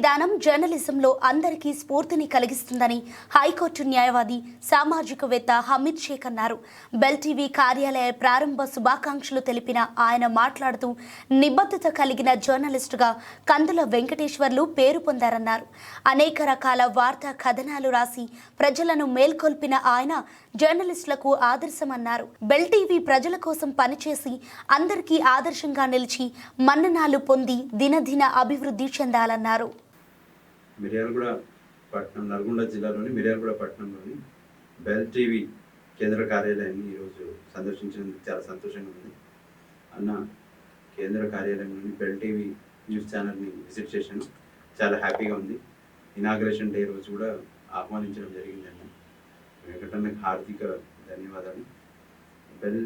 విధానం జర్నలిజంలో అందరికీ స్ఫూర్తిని కలిగిస్తుందని హైకోర్టు న్యాయవాది సామాజికవేత్త హమీద్ షేక్ అన్నారు. బెల్ టీవీ కార్యాలయ ప్రారంభ శుభాకాంక్షలు తెలిపిన ఆయన మాట్లాడుతూ నిబద్ధత కలిగిన జర్నలిస్టుగా కందుల వెంకటేశ్వర్లు పేరు పొందారన్నారు. అనేక రకాల వార్తా కథనాలు రాసి ప్రజలను మేల్కొల్పిన ఆయన జర్నలిస్టులకు ఆదర్శమన్నారు. బెల్ టీవీ ప్రజల కోసం పనిచేసి అందరికీ ఆదర్శంగా నిలిచి మన్ననాలు పొంది దినదిన అభివృద్ధి చెందాలన్నారు. మిర్యాలగూడ పట్టణం నల్గొండ జిల్లాలోని మిర్యాలగూడ పట్టణంలోని బెల్ టీవీ కేంద్ర కార్యాలయాన్ని ఈరోజు సందర్శించినందుకు చాలా సంతోషంగా ఉంది. అన్న కేంద్ర కార్యాలయంలోని బెల్ టీవీ న్యూస్ ఛానల్ని విజిట్ చేశాను. చాలా హ్యాపీగా ఉంది. ఇనాగ్రేషన్ డే రోజు కూడా ఆహ్వానించడం జరిగిందండి వెంకటన్నకు హార్దిక ధన్యవాదాలు. బెల్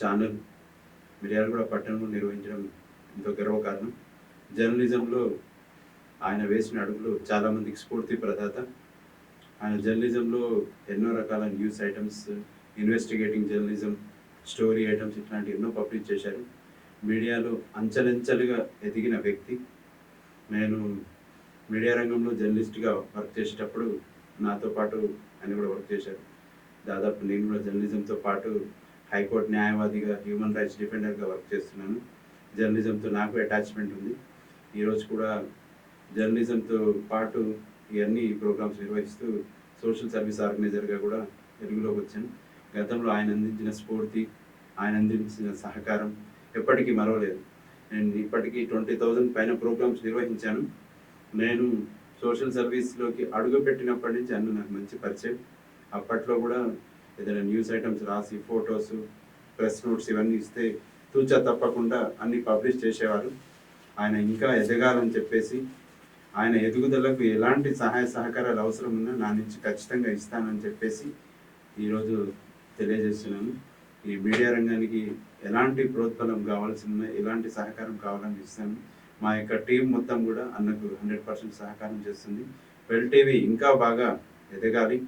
ఛానల్ మిర్యాలగూడ పట్టణంలో నిర్వహించడం ఎంతో గర్వకారణం. జర్నలిజంలో ఆయన వేసిన అడుగులు చాలా మందికి స్ఫూర్తి ప్రదాత. ఆయన జర్నలిజంలో ఎన్నో రకాల news items investigating journalism story items ఇట్లాంటి ఎన్నో పబ్లిష్ చేశారు. మీడియాలో అంచలంచలుగా ఎదిగిన వ్యక్తి. నేను మీడియా రంగంలో జర్నలిస్ట్గా వర్క్ చేసేటప్పుడు నాతో పాటు ఆయన కూడా వర్క్ చేశారు. దాదాపు నేను కూడా జర్నలిజంతో పాటు హైకోర్టు న్యాయవాదిగా హ్యూమన్ రైట్స్ డిఫెండర్గా వర్క్ చేస్తున్నాను. జర్నలిజంతో నాకు అటాచ్మెంట్ ఉంది. ఈరోజు కూడా జర్నలిజంతో పాటు ఇవన్నీ ప్రోగ్రామ్స్ నిర్వహిస్తూ సోషల్ సర్వీస్ ఆర్గనైజర్గా కూడా తెలుగులోకి వచ్చాను. గతంలో ఆయన అందించిన స్ఫూర్తి ఆయన అందించిన సహకారం ఎప్పటికీ మరవలేదు. నేను ఇప్పటికీ ట్వంటీ థౌజండ్ పైన ప్రోగ్రామ్స్ నిర్వహించాను. నేను సోషల్ సర్వీస్లోకి అడుగుపెట్టినప్పటి నుంచి అన్న నాకు మంచి పరిచయం. అప్పట్లో కూడా ఏదైనా న్యూస్ ఐటమ్స్ రాసి ఫొటోస్ ప్రెస్ నోట్స్ ఇవన్నీ ఇస్తే తూచా తప్పకుండా అన్ని పబ్లిష్ చేసేవారు. ఆయన ఇంకా ఎదగాలని చెప్పేసి ఆయన ఎదుగుదలకు ఎలాంటి సహాయ సహకారాలు అవసరం ఉన్నా నా నుంచి ఖచ్చితంగా ఇస్తానని చెప్పేసి ఈరోజు తెలియజేస్తున్నాను. ఈ మీడియా రంగానికి ఎలాంటి ప్రోత్బలం కావాల్సిన ఎలాంటి సహకారం కావాలని ఇస్తాను. మా యొక్క టీం మొత్తం కూడా అన్నకు హండ్రెడ్ పర్సెంట్ సహకారం చేస్తుంది. వెల్ టీవీ ఇంకా బాగా ఎదగాలి.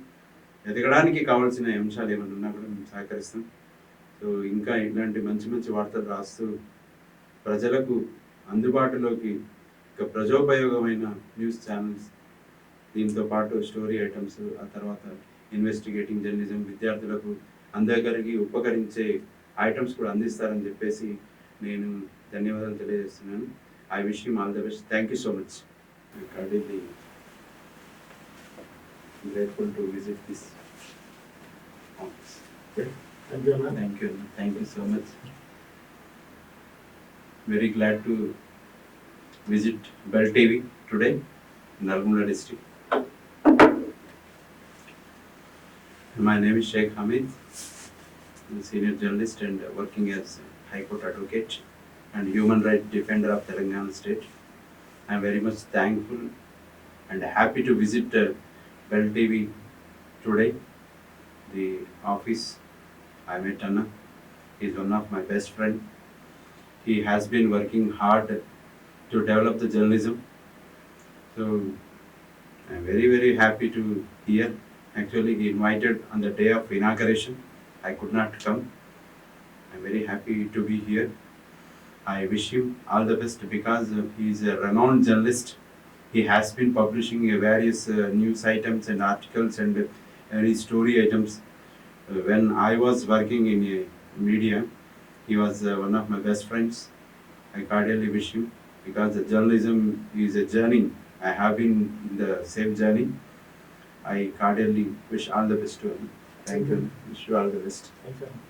ఎదగడానికి కావాల్సిన అంశాలు ఏమైనా ఉన్నా కూడా మేము సహకరిస్తాం. సో ఇంకా ఇలాంటి మంచి మంచి వార్తలు రాస్తూ ప్రజలకు అందుబాటులోకి ఇక ప్రజోపయోగమైన న్యూస్ ఛానల్స్ దీంతో పాటు స్టోరీ ఐటమ్స్ ఆ తర్వాత ఇన్వెస్టిగేటింగ్ జర్నలిజం విద్యార్థులకు అందరికీ ఉపకరించే ఐటమ్స్ కూడా అందిస్తారని చెప్పేసి నేను ధన్యవాదాలు తెలియజేస్తున్నాను I wish you all the best thank you so much కడిది grateful to visit this office Thank you, Anna. Thank you. Thank you so much. Visit Bell TV today in Nalgonda district. My name is Sheikh Hamid. I'm a senior journalist and working as High Court advocate and human rights defender of Telangana state. I'm very much thankful and happy to visit uh, Bell TV today. The office I met Anna. is one of my best friend. He has been working hard to develop the journalism. So I'm very very happy to hear. Actually, he invited on the day of inauguration. I could not come. I'm very happy to be here. I wish him all the best because uh, he is a renowned journalist. He has been publishing various uh, news items and articles and uh, story items when I was working in a media, he was one of my best friends. I cordially wish him because the journalism is a journey. I have been in the same journey. I cordially wish all the best to him. Thank you. Wish you all the best. Thank you.